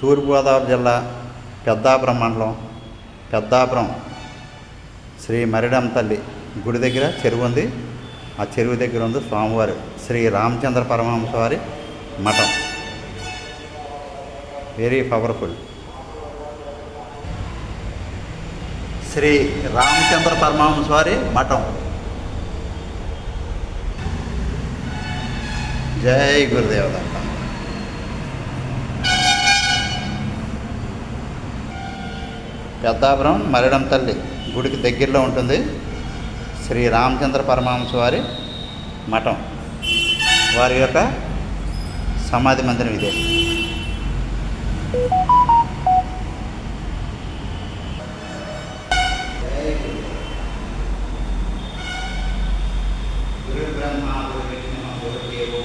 తూర్పుగోదావరి జిల్లా పెద్దాపురం మండలం పెద్దాపురం శ్రీ మరిడం తల్లి గుడి దగ్గర చెరువు ఉంది. ఆ చెరువు దగ్గర ఉంది స్వామివారి. శ్రీ రామచంద్ర పరమహంస వారి మఠం. వెరీ పవర్ఫుల్ శ్రీ రామచంద్ర పరమహంస వారి మఠం. జై గురుదేవదత్త. పెద్దాపురం మరడం తల్లి గుడికి దగ్గరలో ఉంటుంది. శ్రీ రామచంద్ర పరమహంస వారి మఠం. వారి యొక్క సమాధి మందిరం ఇదే. గురు బ్రహ్మ గురు విష్ణు గురు దేవో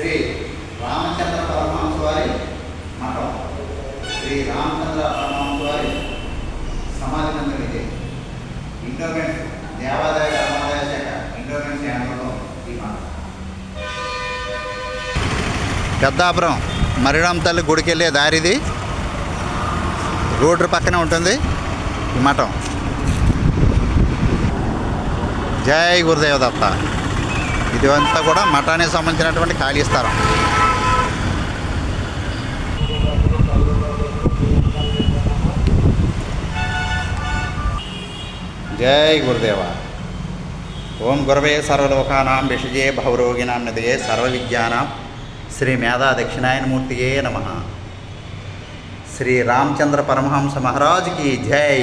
శ్రీ రామచంద్ర పరమహంస వారి మఠం. శ్రీ రామచంద్ర పరమహంస వారి సమాధి మందిరం ఇది. ఇండోమెంట్స్ దేవాదాయ ధర్మాదాయ శాఖ ఇండోమెంట్స్ కేంద్రంలో ఈ మఠం. పెద్దాపురం మరిడాం తల్లి గుడికి వెళ్ళే దారిది రోడ్డు పక్కనే ఉంటుంది ఈ మఠం. జై గురుదేవదత్త. ఇది అంతా కూడా మఠానికి సంబంధించినటువంటి ఖాళీ స్థలం. జై గురుదేవ. ఓం గురవే సర్వలోకానాం విషజే భవరోగిణాం నదియే సర్వవిద్యానాం శ్రీ మేధా దక్షిణాయనమూర్తియే నమ. శ్రీ రామచంద్ర పరమహంస మహారాజుకి జై.